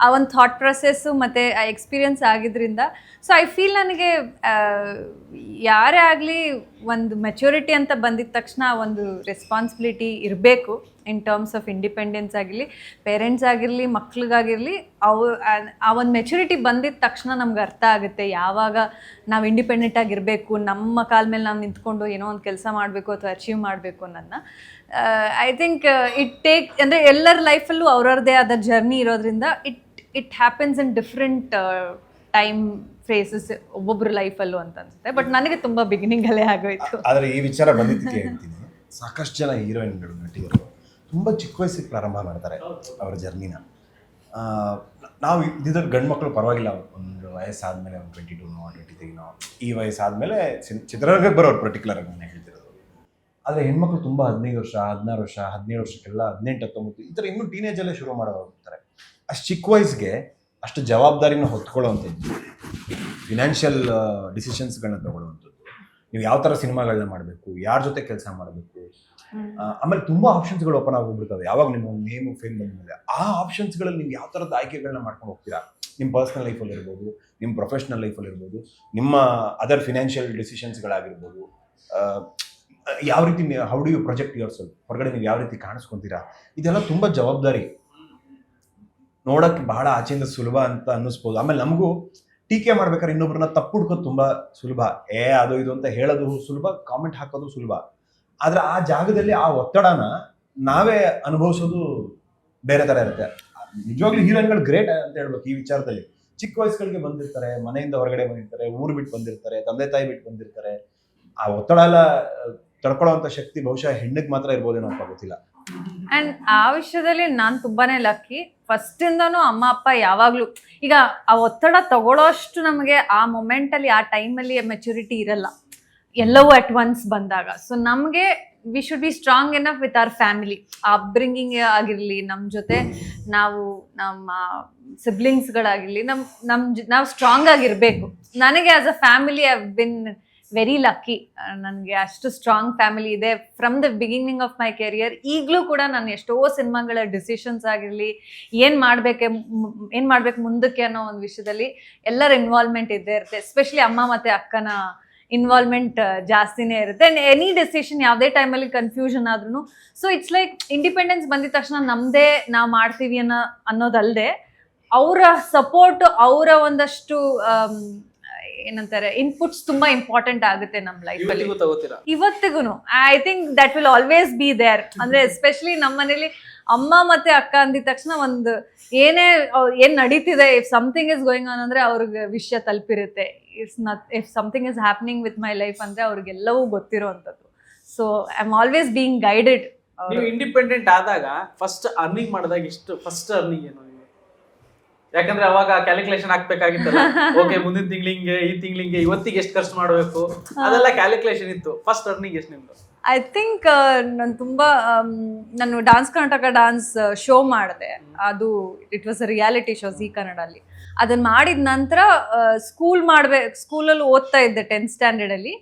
ಆ ಒಂದು ಥಾಟ್ ಪ್ರೊಸೆಸ್ಸು ಮತ್ತು ಆ ಎಕ್ಸ್ಪೀರಿಯನ್ಸ್ ಆಗಿದ್ದರಿಂದ ಸೊ ಐ ಫೀಲ್ ನನಗೆ ಯಾರೇ ಆಗಲಿ ಒಂದು ಮೆಚುರಿಟಿ ಅಂತ ಬಂದಿದ ತಕ್ಷಣ ಒಂದು ರೆಸ್ಪಾನ್ಸಿಬಿಲಿಟಿ ಇರಬೇಕು. ಇನ್ ಟರ್ಮ್ಸ್ ಆಫ್ ಇಂಡಿಪೆಂಡೆನ್ಸ್ ಆಗಿರಲಿ ಪೇರೆಂಟ್ಸ್ ಆಗಿರಲಿ, ಮಕ್ಳಿಗಾಗಿರಲಿ, ಅವ್, ಆ- ಒಂದು ಮೆಚುರಿಟಿ ಬಂದಿದ್ದ ತಕ್ಷಣ ನಮ್ಗೆ ಅರ್ಥ ಆಗುತ್ತೆ. ಯಾವಾಗ ನಾವು ಇಂಡಿಪೆಂಡೆಂಟ್ ಆಗಿರಬೇಕು, ನಮ್ಮ ಕಾಲ ಮೇಲೆ ನಾವು ನಿಂತ್ಕೊಂಡು ಏನೋ ಒಂದು ಕೆಲಸ ಮಾಡಬೇಕು ಅಥವಾ ಅಚೀವ್ ಮಾಡಬೇಕು ಅನ್ನೋದನ್ನ ಐ ಥಿಂಕ್ ಇಟ್ ಟೇಕ್ ಅಂದರೆ ಎಲ್ಲರ ಲೈಫಲ್ಲೂ ಅವ್ರವ್ರದ್ದೇ ಆದ ಜರ್ನಿ ಇರೋದ್ರಿಂದ it it happens in different time phases ಒಬ್ಬೊಬ್ರು ಲೈಫಲ್ಲೂ ಅಂತ ಅನ್ಸುತ್ತೆ. ಬಟ್ ನನಗೆ ತುಂಬ ಬಿಗಿನಿಂಗಲ್ಲೇ ಆಗೋಯ್ತು. ಆದರೆ ಈ ವಿಚಾರ ಬಂದಿದ್ದಕ್ಕೆ ಹೇಳ್ತೀನಿ. ಸಾಕಷ್ಟು ಜನ ಹೀರೋಯಿನ್ಗಳು ನಟಿಯರು ತುಂಬ ಚಿಕ್ಕ ವಯಸ್ಸಿಗೆ ಪ್ರಾರಂಭ ಮಾಡ್ತಾರೆ ಅವರ ಜರ್ನಿನ. ನಾವು ಇದ್ದಿದ್ದ ಗಂಡು ಮಕ್ಕಳು ಪರವಾಗಿಲ್ಲ, ಒಂದು ವಯಸ್ಸಾದಮೇಲೆ ಒಂದು ಟ್ವೆಂಟಿ ಟೂನೋ ಟ್ವೆಂಟಿ ತ್ರೀನೋ ಈ ವಯಸ್ಸಾದಮೇಲೆ ಚಿತ್ರರಂಗಕ್ಕೆ ಬರೋರು ಪರ್ಟಿಕ್ಯುಲರ್ ನಾನು ಹೇಳ್ತಿರೋದು. ಆದರೆ ಹೆಣ್ಮಕ್ಳು ತುಂಬ ಹದಿನೈದು ವರ್ಷ, ಹದಿನಾರು ವರ್ಷ, ಹದಿನೇಳು ವರ್ಷಕ್ಕೆಲ್ಲ ಹದಿನೆಂಟು, ಹತ್ತೊಂಬತ್ತು ಈ ಥರ ಇನ್ನೂ ಟೀನೇಜಲ್ಲೇ ಶುರು ಮಾಡೋರು ಅಷ್ಟು ಚಿಕ್ಕ ವಯಸ್ಸಿಗೆ ಅಷ್ಟು ಜವಾಬ್ದಾರಿನ ಹೊತ್ಕೊಳ್ಳೋವಂಥದ್ದು ಫಿನಾನ್ಷಿಯಲ್ ಡಿಸಿಷನ್ಸ್ಗಳನ್ನ ತಗೊಳ್ಳುವಂಥದ್ದು. ನೀವು ಯಾವ ಥರ ಸಿನಿಮಾಗಳನ್ನ ಮಾಡಬೇಕು, ಯಾರ ಜೊತೆ ಕೆಲಸ ಮಾಡಬೇಕು ಆಮೇಲೆ ತುಂಬ ಆಪ್ಷನ್ಸ್ಗಳು ಓಪನ್ ಆಗೋಗ್ಬಿಡ್ತವೆ. ಯಾವಾಗ ನಿಮ್ಮ ನೇಮು ಫೇಮ್ ಬಂದಮೇಲೆ. ಆ ಆಪ್ಷನ್ಸ್ಗಳಲ್ಲಿ ನೀವು ಯಾವ ಥರದ ಆಯ್ಕೆಗಳನ್ನ ಮಾಡ್ಕೊಂಡು ಹೋಗ್ತೀರಾ? ನಿಮ್ಮ ಪರ್ಸ್ನಲ್ ಲೈಫಲ್ಲಿ ಇರ್ಬೋದು, ನಿಮ್ಮ ಪ್ರೊಫೆಷ್ನಲ್ ಲೈಫಲ್ಲಿ ಇರ್ಬೋದು, ನಿಮ್ಮ ಅದರ್ ಫಿನಾನ್ಷಿಯಲ್ ಡಿಸಿಷನ್ಸ್ಗಳಾಗಿರ್ಬೋದು ಯಾವ ರೀತಿ how do you project yourself ಹೊರಗಡೆ ನೀವು ಯಾವ ರೀತಿ ಕಾಣಿಸ್ಕೊಂತೀರಾ? ಇದೆಲ್ಲ ತುಂಬ ಜವಾಬ್ದಾರಿ. ನೋಡಕ್ಕೆ ಬಹಳ ಆಚೆಯಿಂದ ಸುಲಭ ಅಂತ ಅನ್ನಿಸ್ಬೋದು. ಆಮೇಲೆ ನಮಗೂ ಟೀಕೆ ಮಾಡ್ಬೇಕಾದ್ರೆ ಇನ್ನೊಬ್ಬರನ್ನ ತಪ್ಪು ಹುಡ್ಕೋದು ತುಂಬಾ ಸುಲಭ. ಏ, ಅದು ಇದು ಅಂತ ಹೇಳೋದು ಸುಲಭ ಕಾಮೆಂಟ್ ಹಾಕೋದು ಸುಲಭ. ಆದ್ರೆ ಆ ಜಾಗದಲ್ಲಿ ಆ ಒತ್ತಡನ ನಾವೇ ಅನುಭವಿಸೋದು ಬೇರೆ ತರ ಇರುತ್ತೆ. ನಿಜವಾಗ್ಲೂ ಹೀರೋಯಿನ್ಗಳು ಗ್ರೇಟ್ ಅಂತ ಹೇಳ್ಬೇಕು ಈ ವಿಚಾರದಲ್ಲಿ. ಚಿಕ್ಕ ವಯಸ್ಸುಗಳಿಗೆ ಬಂದಿರ್ತಾರೆ, ಮನೆಯಿಂದ ಹೊರಗಡೆ ಬಂದಿರ್ತಾರೆ, ಊರು ಬಿಟ್ಟು ಬಂದಿರ್ತಾರೆ, ತಂದೆ ತಾಯಿ ಬಿಟ್ಟು ಬಂದಿರ್ತಾರೆ. ಆ ಒತ್ತಡ ಎಲ್ಲ ತಡ್ಕೊಳ್ಳೋಂಥ ಶಕ್ತಿ ಬಹುಶಃ ಹೆಣ್ಣಿಗೆ ಮಾತ್ರ ಇರ್ಬೋದೇನೋ ಅಂತ ಗೊತ್ತಿಲ್ಲ. ಅಂಡ್ ಆ ವಿಷಯದಲ್ಲಿ ನಾನು ತುಂಬಾನೇ ಲಕ್ಕಿ ಫಸ್ಟ್ ಇಂದಾನು ಅಮ್ಮ, ಅಪ್ಪ ಯಾವಾಗಲೂ, ಈಗ ಆ ಒತ್ತಡ ತಗೊಳ್ಳೋಷ್ಟು ನಮಗೆ ಆ ಮೊಮೆಂಟ್ ಅಲ್ಲಿ, ಆ ಟೈಮಲ್ಲಿ ಮೆಚುರಿಟಿ ಇರಲ್ಲ. ಎಲ್ಲವೂ ಅಟ್ ಒನ್ಸ್ ಬಂದಾಗ. ಸೊ ನಮಗೆ we should be strong enough with our family upbringing ಆಗಿರಲಿ ನಮ್ಮ ಜೊತೆ ನಾವು ನಮ್ಮ ಸಿಬ್ಲಿಂಗ್ಸ್ಗಳಾಗಿರಲಿ ನಮ್ಮ ನಮ್ಮ ನಾವು ಸ್ಟ್ರಾಂಗ್ ಆಗಿರಬೇಕು. ನನಗೆ as a family I been very lucky ನನಗೆ ಅಷ್ಟು ಸ್ಟ್ರಾಂಗ್ ಫ್ಯಾಮಿಲಿ ಇದೆ. From the beginning of my career ಈಗಲೂ ಕೂಡ ನಾನು ಎಷ್ಟೋ ಸಿನಿಮಾಗಳ ಡಿಸಿಷನ್ಸ್ ಆಗಿರಲಿ, ಏನು ಮಾಡಬೇಕೆ, ಏನು ಮಾಡ್ಬೇಕು ಮುಂದಕ್ಕೆ ಅನ್ನೋ ಒಂದು ವಿಷಯದಲ್ಲಿ ಎಲ್ಲರ ಇನ್ವಾಲ್ವ್ಮೆಂಟ್ ಇದ್ದೇ ಇರುತ್ತೆ. ಎಸ್ಪೆಷಲಿ ಅಮ್ಮ ಮತ್ತು ಅಕ್ಕನ ಇನ್ವಾಲ್ವ್ಮೆಂಟ್ ಜಾಸ್ತಿನೇ ಇರುತ್ತೆ. ಆ್ಯಂಡ್ ಎನಿ ಡೆಸಿಷನ್ ಯಾವುದೇ ಟೈಮಲ್ಲಿ ಕನ್ಫ್ಯೂಷನ್ ಆದ್ರೂ ಸೊ ಇಟ್ಸ್ ಲೈಕ್ ಇಂಡಿಪೆಂಡೆನ್ಸ್ ಬಂದಿದ ತಕ್ಷಣ ನಮ್ಮದೇ ನಾವು ಮಾಡ್ತೀವಿ ಅನ್ನೋ ಅನ್ನೋದಲ್ಲದೆ ಅವರ ಸಪೋರ್ಟ್ ಅವರ ಒಂದಷ್ಟು ಏನಂತಾರೆ ಇನ್ಪುಟ್ಸ್ ತುಂಬಾ ಇಂಪಾರ್ಟೆಂಟ್ ಆಗುತ್ತೆ ನಮ್ಮ ಲೈಫಲ್ಲಿ ಇವತ್ತಿಗೂ I think that will always be there ಅಂದ್ರೆ ಎಸ್ಪೆಷಲಿ ನಮ್ಮ ಮನೇಲಿ ಅಮ್ಮ ಮತ್ತೆ ಅಕ್ಕ ಅಂದಿದ ತಕ್ಷಣ ಒಂದು ಏನೇ ಏನ್ ನಡೀತಿದೆ if something is going on ಅಂದ್ರೆ ಅವ್ರಿಗೆ ವಿಷಯ ತಲುಪಿರುತ್ತೆ. If not if something is happening with my life ಅಂದ್ರೆ ಅವ್ರಿಗೆಲ್ಲವೂ ಗೊತ್ತಿರೋವಂಥದ್ದು so I am always being guided ನೀವು ಇಂಡಿಪೆಂಡೆಂಟ್ ಆದಾಗ ಫಸ್ಟ್ ಅರ್ನಿಂಗ್ ಮಾಡಿದಾಗ ಎಷ್ಟು ಫಸ್ಟ್ ಅರ್ನಿಂಗ್ ಏನು? ಯಾಕಂದ್ರೆ ಅವಾಗ ಕ್ಯಾಲ್ಕುಲೇಷನ್ ಹಾಕ್ಬೇಕಾಗಿತ್ತಲ್ಲ ಓಕೆ (laughs) ಮುಂದಿನ ತಿಂಗ್ಳಿಂಗೆ ಈ ತಿಂಗ್ಳಿಂಗೆ ಇವತ್ತಿಗೆ ಎಷ್ಟು ಖರ್ಚು ಮಾಡಬೇಕು? ಅದೆಲ್ಲ ಕ್ಯಾಲ್ಕುಲೇಷನ್ ಇತ್ತು. ಫಸ್ಟ್ ಅರ್ನಿಂಗ್ ಎಷ್ಟು ನಿಮ್ದು? ಐ ಥಿಂಕ್ ನಾನು ತುಂಬ ನಾನು ಡಾನ್ಸ್ ಕರ್ನಾಟಕ ಡಾನ್ಸ್ ಶೋ ಮಾಡಿದೆ. ಅದು it was a reality show Zee ಕನ್ನಡಲ್ಲಿ ಅದನ್ನ ಮಾಡಿದ ನಂತರ ಸ್ಕೂಲ್ ಮಾಡ್ಬೇಕು ಸ್ಕೂಲಲ್ಲಿ ಓದ್ತಾ ಇದ್ದೆ ಟೆಂತ್ ಸ್ಟ್ಯಾಂಡರ್ಡಲ್ಲಿ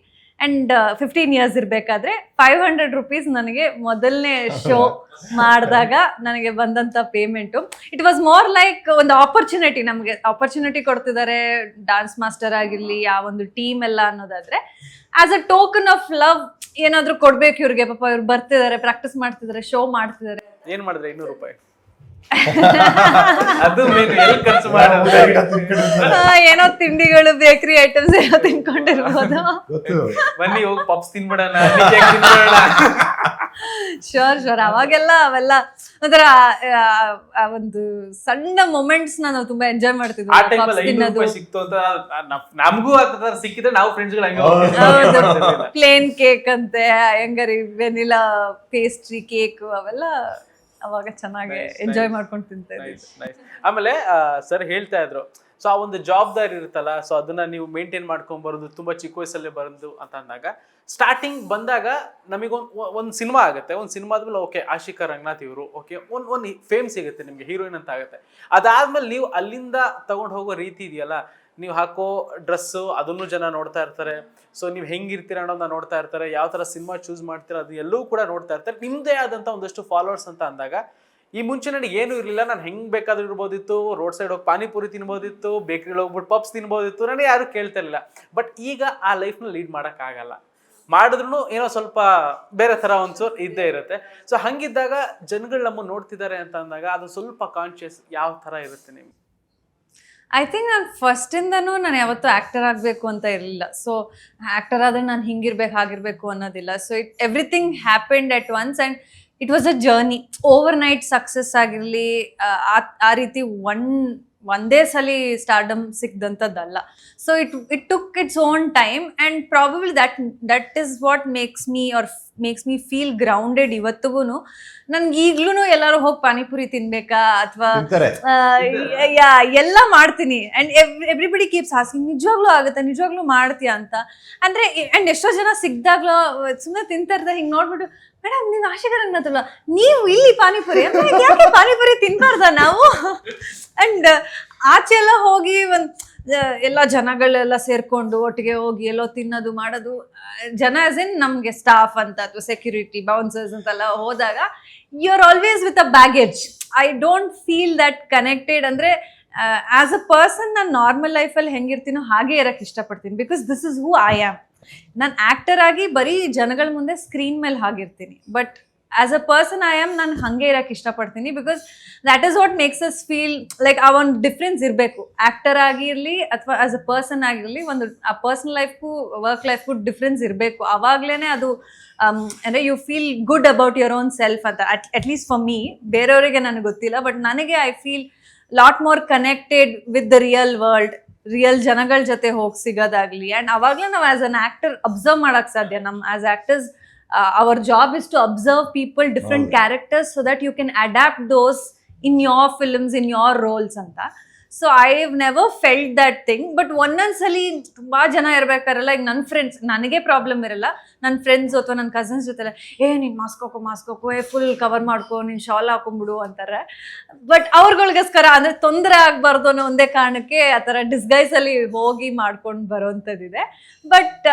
ಆ್ಯಂಡ್ ಫಿಫ್ಟೀನ್ ಇಯರ್ಸ್ ಇರಬೇಕಾದ್ರೆ ಫೈವ್ ಹಂಡ್ರೆಡ್ ರುಪೀಸ್ ನನಗೆ ಮೊದಲನೇ ಶೋ (laughs) ಮಾಡಿದಾಗ ನನಗೆ ಬಂದಂಥ payment it was more like ಒಂದು ಆಪರ್ಚುನಿಟಿ ನಮಗೆ. ಆಪರ್ಚುನಿಟಿ ಕೊಡ್ತಿದ್ದಾರೆ ಡಾನ್ಸ್ ಮಾಸ್ಟರ್ ಆಗಿರಲಿ ಆ ಒಂದು ಟೀಮ್ ಎಲ್ಲ ಅನ್ನೋದಾದರೆ as a token of love ಏನಾದರೂ ಕೊಡ್ಬೇಕು ಇವ್ರಿಗೆ. ಪಾಪ ಇವ್ರು ಬರ್ತಿದ್ದಾರೆ ಪ್ರಾಕ್ಟೀಸ್ ಮಾಡ್ತಿದ್ದಾರೆ ಶೋ ಮಾಡ್ತಿದ್ದಾರೆ ಏನು ಮಾಡಿದ್ರೆ ಇನ್ನೂರು ರೂಪಾಯಿ? (laughs) ಅದು ಮೇನ್ ಎಲ್ಲಿ ಖರ್ಚು ಮಾಡೋದು? ಏನೋ ತಿಂಡಿಗಳು ಬೇಕರಿ ಐಟಮ್ಸ್ ಏನೋ ತಿನ್ಕೊಂಡಿರ್ಬೋದು. ಗೊತ್ತು. ಬನ್ನಿ ಹೋಗಿ ಪಪ್ಸ್ ತಿನ್ಬಿಡೋಣ ಶೋರ್ ಶೋರ್ (laughs) ಅವಾಗೆಲ್ಲ ಅವೆಲ್ಲ ಒಂಥರ ಆ, ಒಂದು ಸಣ್ಣ ಮೊಮೆಂಟ್ಸ್ ನಾವು ತುಂಬಾ ಎಂಜಾಯ್ ಮಾಡ್ತಿದ್ವಿ. ಆ puffs ಟೈಮಲ್ಲಿ ಐನೂರು ತಿನ್ನೋದು. ರೂಪಾಯಿ ಸಿಕ್ತು ಅಂತ ನಮ್- ನಮಗೂ ಆ ತರ ಸಿಕ್ಕಿದ್ರೆ ನಾವು ಫ್ರೆಂಡ್ಸ್ಗಳು ಹಂಗೆ. ಹೋಗ್ತಿದ್ವಿ. ಪ್ಲೇನ್ ಕೇಕ್ ಅಂತೆ ಹೆಂಗರಿ ವೆನಿಲಾ ಪೇಸ್ಟ್ರಿ ಕೇಕ್ ಅವೆಲ್ಲ ಅವಾಗ ಚೆನ್ನಾಗಿ ಎಂಜಾಯ್ ಮಾಡ್ಕೊಂಡು ತಿಂತಾ nice. ಆಮೇಲೆ ಸರ್ ಹೇಳ್ತಾ ಇದ್ರು ಸೊ ಆ ಒಂದು ಜವಾಬ್ದಾರಿ ಇರುತ್ತಲ್ಲ ಸೊ ಅದನ್ನ ನೀವು ಮೇಂಟೈನ್ ಮಾಡ್ಕೊಂಡ್ ಬರೋದು ತುಂಬಾ ಚಿಕ್ಕ ವಯಸ್ಸಲ್ಲೇ ಬರೋದು ಅಂತ ಅಂದಾಗ ಸ್ಟಾರ್ಟಿಂಗ್ ಬಂದಾಗ ನಮಗೆ ಒಂದು ಸಿನಿಮಾ ಆಗುತ್ತೆ. ಒಂದು ಸಿನಿಮಾದ್ಮೇಲೆ ಓಕೆ ಆಶಿಕಾ ರಂಗನಾಥ್ ಇವರು ಓಕೆ ಒಂದು ಒಂದು ಫೇಮ್ ಸಿಗುತ್ತೆ ನಿಮಗೆ ಹೀರೋಯಿನ್ ಅಂತ ಆಗುತ್ತೆ. ಅದಾದ್ಮೇಲೆ ನೀವು ಅಲ್ಲಿಂದ ತಗೊಂಡು ಹೋಗೋ ರೀತಿ ಇದೆಯಲ್ಲ ನೀವು ಹಾಕೋ ಡ್ರೆಸ್ಸು ಅದನ್ನು ಜನ ನೋಡ್ತಾ ಇರ್ತಾರೆ. ಸೊ ನೀವು ಹೆಂಗಿರ್ತೀರ ಅನ್ನೋದನ್ನ ನೋಡ್ತಾ ಇರ್ತಾರೆ. ಯಾವ ಥರ ಸಿನಿಮಾ ಚೂಸ್ ಮಾಡ್ತೀರ ಅದು ಎಲ್ಲವೂ ಕೂಡ ನೋಡ್ತಾ ಇರ್ತಾರೆ. ನಿಮ್ಮದೇ ಆದಂಥ ಒಂದಷ್ಟು ಫಾಲೋವರ್ಸ್ ಅಂತ ಅಂದಾಗ, ಈ ಮುಂಚೆ ನನಗೆ ಏನೂ ಇರಲಿಲ್ಲ. ನಾನು ಹೆಂಗೆ ಬೇಕಾದ್ರೂ ಇರ್ಬೋದಿತ್ತು. ರೋಡ್ ಸೈಡ್ ಹೋಗಿ ಪಾನಿಪುರಿ ತಿನ್ಬೋದಿತ್ತು. ಬೇಕ್ರಿಲಿ ಹೋಗ್ಬಿಟ್ಟು ಪಪ್ಸ್ ತಿನ್ಬೋದಿತ್ತು. ನನಗೆ ಯಾರು ಕೇಳ್ತಾ ಇರಲಿಲ್ಲ. ಬಟ್ ಈಗ ಆ ಲೈಫ್ನ ಲೀಡ್ ಮಾಡೋಕ್ಕಾಗಲ್ಲ ಮಾಡಿದ್ರು ಏನೋ ಸ್ವಲ್ಪ ಬೇರೆ ಥರ ಒಂಚೂರು ಇದ್ದೇ ಇರುತ್ತೆ. ಸೊ ಹಂಗಿದ್ದಾಗ ಜನಗಳು ನಮ್ಮನ್ನು ನೋಡ್ತಿದ್ದಾರೆ ಅಂತ ಅಂದಾಗ, ಅದು ಸ್ವಲ್ಪ ಕಾನ್ಶಿಯಸ್ ಯಾವ ಥರ ಇರುತ್ತೆ ನಿಮ್ಗೆ? ಐ ಥಿಂಕ್ ನಾನು ಫಸ್ಟಿಂದನೂ ನಾನು ಯಾವತ್ತೂ ಆ್ಯಕ್ಟರ್ ಆಗಬೇಕು ಅಂತ ಇರಲಿಲ್ಲ. ಸೊ ಆ್ಯಕ್ಟರ್ ಆದರೆ ನಾನು ಹಿಂಗಿರ್ಬೇಕು, ಹಾಗಿರ್ಬೇಕು ಅನ್ನೋದಿಲ್ಲ. So it everything happened at once and it was a journey overnight success ಆಗಿರಲಿ, ಆ ರೀತಿ ಒನ್ ಒಂದೇ ಸಲಿ stardom ಸಿಕ್ದಂಥದ್ದಲ್ಲ. So it it took its own time and probably that that is what makes me or makes me feel grounded ಇವತ್ತಿಗೂ ನನ್ಗೆ ಈಗ್ಲೂ ಎಲ್ಲರೂ ಹೋಗಿ ಪಾನಿಪುರಿ ತಿನ್ಬೇಕಾ ಅಥವಾ ಎಲ್ಲ ಮಾಡ್ತೀನಿ. ಅಂಡ್ ಎವ್ರಿಬಡಿ ಕೀಪ್ಸ್ ಆಸ್ಕಿಂಗ್ ನಿಜವಾಗ್ಲೂ ಆಗುತ್ತೆ? ನಿಜವಾಗ್ಲೂ ಮಾಡ್ತೀಯಾ? ಅಂತ. ಅಂದ್ರೆ ಅಂಡ್ ಎಷ್ಟೋ ಜನ ಸಿಗ್ದಾಗ್ಲೂ ಸುಮ್ಮನೆ ತಿಂತಿರ್ತಾರೆ ಹಿಂಗ್ ನೋಡ್ಬಿಟ್ಟು ಮೇಡಮ್ ನೀವು ಆಶೆಗಾರಂಗತ್ತಲ್ಲ ನೀವು ಇಲ್ಲಿ ಪಾನಿಪುರಿ ಯಾಕೆ ಪಾನಿಪುರಿ ತಿನ್ಬಾರ್ದ ನಾವು? ಅಂಡ್ ಆಚೆ ಎಲ್ಲ ಹೋಗಿ ಒಂದ್ ಎಲ್ಲ ಜನಗಳೆಲ್ಲ ಸೇರ್ಕೊಂಡು ಒಟ್ಟಿಗೆ ಹೋಗಿ ಎಲ್ಲೋ ತಿನ್ನೋದು, ಮಾಡೋದು, ಜನ ಆಸ್ ಇನ್ ನಮ್ಗೆ ಸ್ಟಾಫ್ ಅಂತ ಅಥವಾ ಸೆಕ್ಯೂರಿಟಿ ಬೌನ್ಸರ್ಸ್ ಅಂತೆಲ್ಲ ಹೋದಾಗ you are always with a baggage I don't feel that connected ಅಂದ್ರೆ ಆಸ್ ಅ ಪರ್ಸನ್ ನಾನು ನಾರ್ಮಲ್ ಲೈಫಲ್ಲಿ ಹೆಂಗಿರ್ತೀನೋ ಹಾಗೆ ಇರಕ್ಕೆ ಇಷ್ಟಪಡ್ತೀನಿ because this is who I am ನಾನು ಆ್ಯಕ್ಟರ್ ಆಗಿ ಬರೀ ಜನಗಳ ಮುಂದೆ ಸ್ಕ್ರೀನ್ ಮೇಲೆ ಹಾಗಿರ್ತೀನಿ. But as a person I am ನಾನು ಹಾಗೆ ಇರೋಕ್ಕೆ ಇಷ್ಟಪಡ್ತೀನಿ because that is what makes us feel like ಆ ಒಂದು ಡಿಫ್ರೆನ್ಸ್ ಇರಬೇಕು. ಆ್ಯಕ್ಟರ್ ಆಗಿರಲಿ ಅಥವಾ ಆಸ್ ಅ ಪರ್ಸನ್ ಆಗಿರಲಿ ಒಂದು ಆ ಪರ್ಸನಲ್ ಲೈಫ್ಗೂ ವರ್ಕ್ ಲೈಫ್ಗೂ ಡಿಫ್ರೆನ್ಸ್ ಇರಬೇಕು. ಆವಾಗಲೇ ಅದು ಅಂದರೆ you feel good about your own self ಅಂತ. At at least for me ಬೇರೆಯವರಿಗೆ ನನಗೆ ಗೊತ್ತಿಲ್ಲ ಬಟ್ ನನಗೆ I feel lot more connected with the real world real ಜನಗಳ ಜೊತೆ ಹೋಗಿ ಸಿಗೋದಾಗ್ಲಿ ಆ್ಯಂಡ್ ಅವಾಗ್ಲೂ ನಾವು ಆಸ್ ಅನ್ ಆ್ಯಕ್ಟರ್ ಅಬ್ಸರ್ವ್ ಮಾಡೋಕ್ಕೆ ಸಾಧ್ಯ ನಮ್ಮ as actors our job is to observe people different. Characters so that you can adapt those in your films in your roles ಅಂತ so I have never felt that thing but ಒಂದೊಂದ್ಸಲಿ ತುಂಬ ಜನ ಇರ್ಬೇಕಾರಲ್ಲ, ಈಗ ನನ್ನ friends ನನಗೆ problem ಇರಲ್ಲ. ನನ್ನ friends ಅಥವಾ ನನ್ನ ಕಸಿನ್ಸ್ ಜೊತೆಲ್ಲ, ಏ, ನೀನು ಮಾಸ್ಕ್ ಹಾಕೋ ಏ ಫುಲ್ ಕವರ್ ಮಾಡ್ಕೊ, ನೀನು ಶಾಲ್ ಹಾಕೊಂಬಿಡು ಅಂತಾರೆ. ಬಟ್ ಅವ್ರಗಳಿಗೋಸ್ಕರ, ಅಂದರೆ ತೊಂದರೆ ಆಗಬಾರ್ದು ಅನ್ನೋ ಒಂದೇ ಕಾರಣಕ್ಕೆ ಆ ಥರ ಡಿಸ್ಗೈಸಲ್ಲಿ ಹೋಗಿ ಮಾಡ್ಕೊಂಡು ಬರೋವಂಥದ್ದಿದೆ but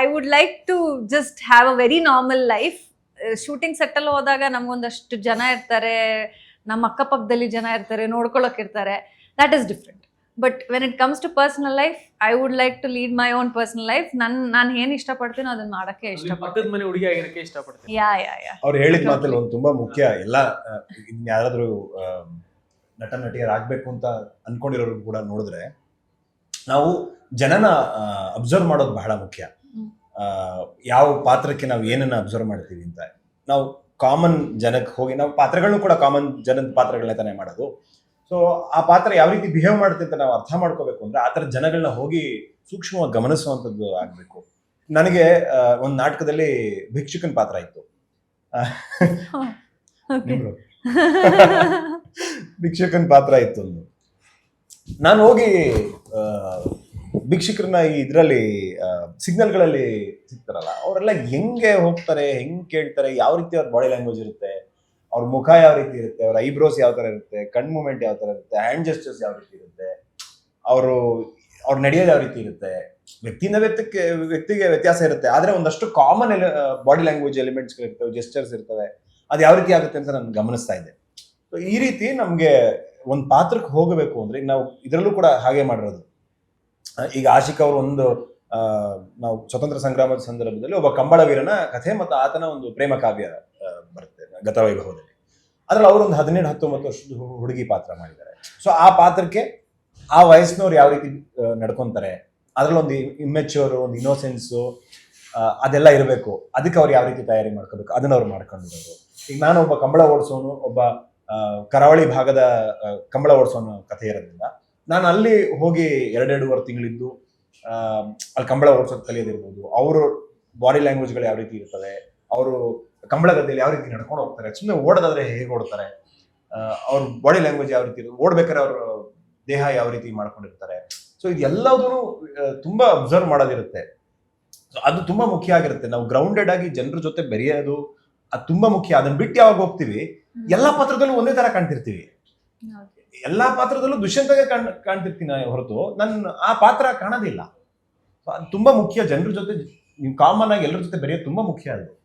I would like to just have a very normal life shooting ಸೆಟ್ಟಲ್ಲಿ ಹೋದಾಗ ನಮಗೊಂದಷ್ಟು ಜನ ಇರ್ತಾರೆ, ನಮ್ಮ ಅಕ್ಕಪಕ್ಕದಲ್ಲಿ ಜನ ಇರ್ತಾರೆ, ನೋಡ್ಕೊಳಕ್ ಇರ್ತಾರೆ. That is different but when it comes to personal life I would like to lead my own personal life ನನ್ ನಾನು ಏನು ಇಷ್ಟಪಡ್ತೀನೋ ಅದನ್ನ ಮಾಡೋಕ್ಕೆ ಇಷ್ಟಪಡ್ತೀನಿ ಮನೆ ಹುಡುಗಿ ಆಗಿರಕ್ಕೆ ಇಷ್ಟಪಡ್ತೀನಿ. ಯಾ ಯಾ ಯಾ ಅವ್ರು ಹೇಳಿದ ಮಾತಲ್ಲಿ ಒಂದು ತುಂಬಾ ಮುಖ್ಯ. ಎಲ್ಲ ಯಾರಾದರೂ ಇನ್ ಯಾರಾದ್ರೂ ಆ, ನಟ ನಟಿಯರಾಗಬೇಕು ಅಂತ ಅನ್ಕೊಂಡಿರೋರು ಕೂಡ ನೋಡಿದ್ರೆ ನಾವು ಜನನ ಅಬ್ಸರ್ವ್ ಮಾಡೋದು ಬಹಳ ಮುಖ್ಯ. ಯಾವ ಪಾತ್ರಕ್ಕೆ ನಾವು ಏನನ್ನ ಅಬ್ಸರ್ವ್ ಮಾಡ್ತೀವಿ ಅಂತ. ನಾವು ಕಾಮನ್ ಜನಕ್ಕೆ ಹೋಗಿ ನಾವು ಪಾತ್ರಗಳನ್ನು ಕೂಡ ಕಾಮನ್ ಜನದ ಪಾತ್ರಗಳನ್ನ ತಾನೇ ಮಾಡೋದು. ಸೊ ಆ ಪಾತ್ರ ಯಾವ ರೀತಿ ಬಿಹೇವ್ ಮಾಡುತ್ತೆ ಅಂತ ನಾವು ಅರ್ಥ ಮಾಡ್ಕೋಬೇಕು ಅಂದ್ರೆ ಆ ಥರ ಜನಗಳನ್ನ ಹೋಗಿ ಸೂಕ್ಷ್ಮವಾಗಿ ಗಮನಿಸುವಂಥದ್ದು ಆಗಬೇಕು. ನನಗೆ ಒಂದು ನಾಟಕದಲ್ಲಿ ಭಿಕ್ಷುಕನ ಪಾತ್ರ ಇತ್ತು. ಭಿಕ್ಷುಕನ ಪಾತ್ರ ಇತ್ತು ಒಂದು. ನಾನು ಹೋಗಿ ಭಿಕ್ಷುಕರನ್ನ ಈ ಇದರಲ್ಲಿ ಸಿಗ್ನಲ್ಗಳಲ್ಲಿ ಸಿಗ್ತಾರಲ್ಲ ಅವರೆಲ್ಲ ಹೆಂಗೆ ಹೋಗ್ತಾರೆ ಹೆಂಗ್ ಕೇಳ್ತಾರೆ ಯಾವ ರೀತಿ ಅವ್ರ ಬಾಡಿ ಲ್ಯಾಂಗ್ವೇಜ್ ಇರುತ್ತೆ ಅವ್ರ ಮುಖ ಯಾವ ರೀತಿ ಇರುತ್ತೆ, ಅವ್ರ ಐಬ್ರೋಸ್ ಯಾವ ತರ ಇರುತ್ತೆ, ಕಣ್ ಮೂಮೆಂಟ್ ಯಾವ ತರ ಇರುತ್ತೆ, ಹ್ಯಾಂಡ್ ಜೆಸ್ಟರ್ಸ್ ಯಾವ ರೀತಿ ಇರುತ್ತೆ, ಅವರು, ಅವ್ರು ನಡೆಯೋದು ಯಾವ ರೀತಿ ಇರುತ್ತೆ, ವ್ಯಕ್ತಿಯಿಂದ ವ್ಯಕ್ತಿಗೆ ವ್ಯಕ್ತಿಗೆ ವ್ಯತ್ಯಾಸ ಇರುತ್ತೆ. ಆದ್ರೆ ಒಂದಷ್ಟು ಕಾಮನ್ ಬಾಡಿ ಲ್ಯಾಂಗ್ವೇಜ್ ಎಲಿಮೆಂಟ್ಸ್ ಇರ್ತವೆ ಜೆಸ್ಟರ್ಸ್ ಇರ್ತವೆ, ಅದು ಯಾವ ರೀತಿ ಆಗುತ್ತೆ ಅಂತ ನಾನು ಗಮನಿಸ್ತಾ ಇದ್ದೆ ಸೊ ಈ ರೀತಿ ನಮ್ಗೆ ಒಂದು ಪಾತ್ರಕ್ಕೆ ಹೋಗಬೇಕು ಅಂದ್ರೆ, ನಾವು ಇದರಲ್ಲೂ ಕೂಡ ಹಾಗೆ ಮಾಡಿರೋದು. ಈಗ ಆಶಿಕ್ ಅವರು ಒಂದು ನಾವು ಸ್ವತಂತ್ರ ಸಂಗ್ರಾಮದ ಸಂದರ್ಭದಲ್ಲಿ ಒಬ್ಬ ಕಂಬಳ ವೀರನ ಕಥೆ ಮತ್ತು ಆತನ ಒಂದು ಪ್ರೇಮ ಕಾವ್ಯ ಬರುತ್ತೆ. ಗತವೈಭವದಲ್ಲಿ. ಅದ್ರಲ್ಲಿ ಅವರೊಂದು ಹದಿನೇಳು, ಹತ್ತೊಂಬತ್ತು ವರ್ಷದ ಹುಡುಗಿ ಪಾತ್ರ ಮಾಡಿದ್ದಾರೆ. ಸೊ ಆ ಪಾತ್ರಕ್ಕೆ ಆ ವಯಸ್ಸಿನವ್ರು ಯಾವ ರೀತಿ ನಡ್ಕೊಂತಾರೆ ಅದ್ರಲ್ಲಿ ಒಂದು ಇಮ್ಮೆಚ್ಯೂರ್ ಒಂದು ಇನ್ನೋಸೆನ್ಸು ಅದೆಲ್ಲ ಇರಬೇಕು. ಅದಕ್ಕೆ ಅವ್ರು ಯಾವ ರೀತಿ ತಯಾರಿ ಮಾಡ್ಕೋಬೇಕು? ಅದನ್ನ ಅವ್ರು ಮಾಡ್ಕೊಂಡಿರೋದು. ಈಗ ನಾನು ಒಬ್ಬ ಕಂಬಳ ಓಡಿಸೋನು, ಒಬ್ಬ ಕರಾವಳಿ ಭಾಗದ ಕಂಬಳ ಓಡಿಸೋನು ಕಥೆ ಇರೋದ್ರಿಂದ, ನಾನು ಅಲ್ಲಿ ಹೋಗಿ ಎರಡೆರಡೂವರೆ ತಿಂಗಳಿದ್ದು ಅಲ್ಲಿ ಕಂಬಳ ಓಡಿಸೋದು ಕಲಿಯೋದಿರ್ಬೋದು. ಅವರು ಬಾಡಿ ಲ್ಯಾಂಗ್ವೇಜ್ಗಳು ಯಾವ ರೀತಿ ಇರ್ತವೆ ಅವರು ಕಂಬಳ ಗದ್ದೆಯಲ್ಲಿ ಯಾವ ರೀತಿ ನಡ್ಕೊಂಡು ಹೋಗ್ತಾರೆ? ಸುಮ್ಮನೆ ಓಡೋದಾದ್ರೆ ಹೇಗೆ ಓಡ್ತಾರೆ? ಅವ್ರ ಬಾಡಿ ಲ್ಯಾಂಗ್ವೇಜ್ ಯಾವ ರೀತಿ ಇರುತ್ತೆ? ಓಡ್ಬೇಕಾದ್ರೆ ಅವ್ರ ದೇಹ ಯಾವ ರೀತಿ ಮಾಡ್ಕೊಂಡಿರ್ತಾರೆ? ಸೊ ಇದೆಲ್ಲದೂ ತುಂಬಾ ಅಬ್ಸರ್ವ್ ಮಾಡೋದಿರುತ್ತೆ. ಸೊ ಅದು ತುಂಬಾ ಮುಖ್ಯ ಆಗಿರುತ್ತೆ. ನಾವು ಗ್ರೌಂಡೆಡ್ ಆಗಿ ಜನರ ಜೊತೆ ಬೆರೆಯೋದು ಅದು ತುಂಬಾ ಮುಖ್ಯ. ಅದನ್ನ ಬಿಟ್ಟು ಯಾವಾಗ ಹೋಗ್ತೀವಿ? ಎಲ್ಲಾ ಪಾತ್ರದಲ್ಲೂ ಒಂದೇ ತರ ಕಾಣ್ತಿರ್ತೀವಿ. ಎಲ್ಲಾ ಪಾತ್ರದಲ್ಲೂ ದುಷ್ಯಂತಗೆ ಕಾಣ್ ಕಾಣ್ತಿರ್ತೀನಿ ಹೊರತು. ನನ್ನ ಆ ಪಾತ್ರ ಕಾಣೋದಿಲ್ಲ. ತುಂಬಾ ಮುಖ್ಯ. ಜನರ ಜೊತೆ ನೀವು ಕಾಮನ್ ಆಗಿ ಎಲ್ಲರ ಜೊತೆ ಬೆರೆಯೋದು ತುಂಬಾ ಮುಖ್ಯ ಅದು.